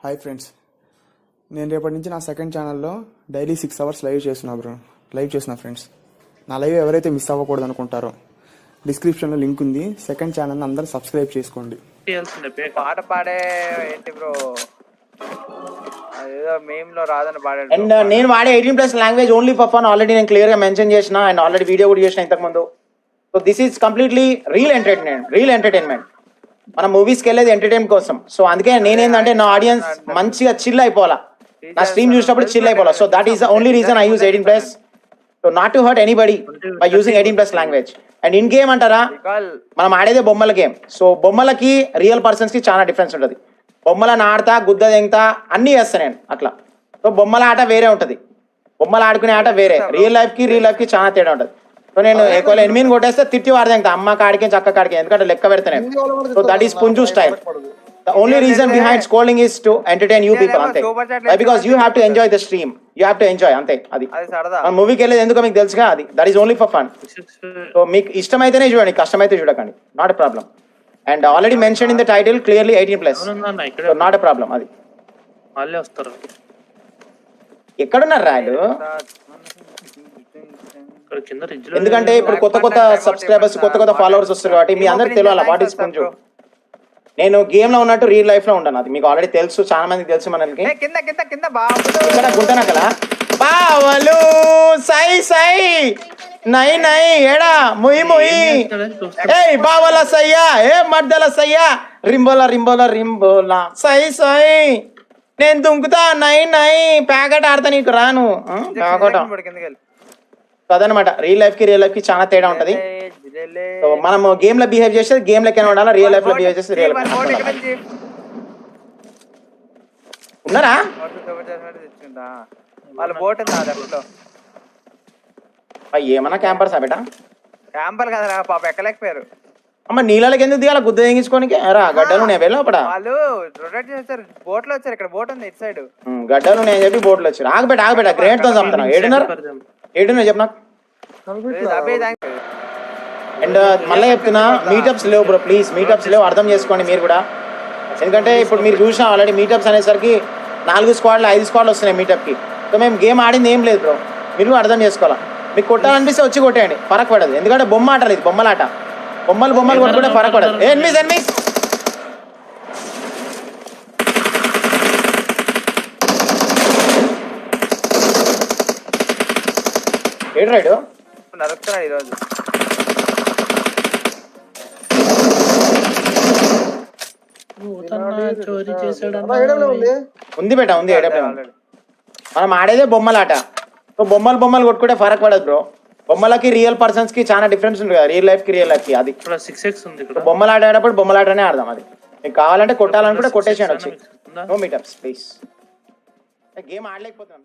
Hi friends నేను రేపటి నుంచి నా సెకండ్ ఛానల్లో డైలీ సిక్స్ అవర్స్ లైవ్ చేస్తున్నా బ్రో లైవ్ చేసిన ఫ్రెండ్స్ నా లైవ్ ఎవరైతే మిస్ అవ్వకూడదు అనుకుంటారో డిస్క్రిప్షన్లో లింక్ ఉంది. సెకండ్ ఛానల్ని అందరూ సబ్స్క్రైబ్ చేసుకోండి. పాట పాడే ఏంటి బ్రో అదేదో మేమ్లో రాదని పాడాడు అండ్ నేను వాడే eighteen plus language only for fun already నేను క్లియర్గా మెన్షన్ చేసిన అండ్ ఆల్రెడీ వీడియో కూడా చేసిన ఇంతకు ముందు so this is completely real entertainment real entertainment మన మూవీస్కి వెళ్ళేది ఎంటర్టైన్ కోసం. సో అందుకే నేనేందంటే నా ఆడియన్స్ మంచిగా చిల్ అయిపోవాలా. నా స్ట్రీమ్ చూసినప్పుడు chill అయిపోవాలా. So that is the only reason I use eighteen plus so not to hurt anybody by using eighteen plus language and in game అంటారా? మనం ఆడేదే బొమ్మల గేమ్ సో బొమ్మలకి రియల్ పర్సన్స్కి చాలా డిఫరెన్స్ ఉంటుంది. బొమ్మలను ఆడతా గుద్ద తెంగతా అన్నీ వేస్తా నేను అట్లా. సో బొమ్మల ఆట వేరే ఉంటుంది. బొమ్మలు ఆడుకునే ఆట వేరే. రియల్ లైఫ్కి రియల్ లైఫ్కి చాలా తేడా ఉంటుంది. సో నేను ఎక్కువ ఎనిమిది కొట్టేస్తే తిట్టి వాడదేంగతా అమ్మ కాడికి చక్క కాడికి ఎందుకంటే లెక్క పెడతా నేను సో దట్ ఈస్ పుంజు style the only reason behind scolding is to entertain you people అంతే. Because you have to enjoy the stream you have to enjoy అంతే అది. అది సరదా. మన మూవీకి వెళ్ళేది ఎందుకో మీకు తెలుసుగా అది. That is only for fun so మీకు ఇష్టమైతేనే చూడండి కష్టమైతే చూడకండి. Not a problem and already mention in the title clearly eighteen plus not a problem అది. వాళ్ళే వస్తారు. ఎక్కడున్నారు రాయలు ఎందుకంటే ఇప్పుడు కొత్త కొత్త సబ్స్క్రైబర్స్ కొత్త కొత్త ఫాలోవర్స్ వస్తారు కాబట్టి మీ అందరికి తెలియాలి. వాట్ ఈస్ పుంజు నేను గేమ్లో ఉన్నట్టు రియల్ లైఫ్లో ఉంటాను అది మీకు ఆల్రెడీ తెలుసు. చాలా మందికి తెలుసు మనకి. ఏ, కింద కింద కింద బాబు ఇక్కడ గుంటనకల పావలు సై సై. నై నై ఎడా ముయి ముయి. ఏయ్ బావల సయ్యా. ఏ మడ్డల సయ్యా. రింబోల రింబోల రింబోల. సై సై. నేను దుంకుతా. నై నై. ప్యాకెట్ ఆడతా నీకు రాను. ప్యాకెట్. వెళ్ళి అదనమాట రియల్ లైఫ్కి రియల్ లైఫ్కి చాలా తేడా ఉంటది. సో మనం గేమ్లో బిహేవ్ చేస్తే గేమ్ లెక్కనే ఉండాలి? రియల్ లైఫ్లో బిహేవ్ చేస్తే రియల్. ఉన్నారా. వాళ్ళ బోట్ ఏమన్నా క్యాంపర్స్ ఆ బేట? క్యాంపల్ కదా పాప ఎక్కలేకపోయారు. అమ్మ నీళ్ళకి ఎందుకు దిగాల? గుద్ద తెగించుకోనికి? రా గడ్డలు నేను వెళ్ళపడా వాళ్ళు రొటేట్ చేస్తారు. బోట్లో వచ్చారు ఇక్కడ బోట్ ఉంది ఇటు సైడ్ గడ్డలు నేను చెప్పి బోట్లు వచ్చారు. ఆగబెట్ట ఆగబెట్ట గ్రేట్తో చంపుతున్నా ఏడున్నారు? ఏడున్నారు చెప్పు నాకు. అండ్ మళ్ళీ చెప్తున్నా మీటప్స్ లేవు బ్రో ప్లీజ్ మీటప్స్ లేవు అర్థం చేసుకోండి మీరు కూడా. ఎందుకంటే ఇప్పుడు మీరు చూసిన ఆల్రెడీ మీటప్స్ అనేసరికి నాలుగు స్క్వాడ్లు ఐదు స్క్వాడ్లు వస్తున్నాయి మీటప్కి సో మేము గేమ్ ఆడింది ఏం లేదు బ్రో మీరు కూడా అర్థం చేసుకోవాలా? మీకు కొట్టాలనిపిస్తే వచ్చి కొట్టేయండి ఫరక్ పడదు. ఎందుకంటే బొమ్మ ఆట ఇది బొమ్మలాట. బొమ్మలు బొమ్మలు కొట్టుకుంటే ఫరక్ పడదు. ఏ ఎన్మిస్ ఏడు రైడు నరుకుతున్నాడు ఈరోజు. చోరీ చేశాడు ఉంది? బేట ఉంది ఏడబ్ల్యూ మనం ఆడేదే బొమ్మలాట. సో బొమ్మలు బొమ్మలు కొట్టుకుంటే ఫరక్ పడదు బ్రో బొమ్మలకి రియల్ పర్సన్స్కి చాలా డిఫరెన్స్ ఉంటుంది కదా రియల్ లైఫ్కి రియల్ లైఫ్కి అది. సిక్స్ ఎక్స్ ఉంది బొమ్మలు ఆడేటప్పుడు బొమ్మలాటనే ఆడదాం అది. మీకు కావాలంటే కొట్టాలనుకుంటే కొట్టేసాను వచ్చి నో మీటప్స్ ప్లీజ్ గేమ్ ఆడలేకపోతున్నాం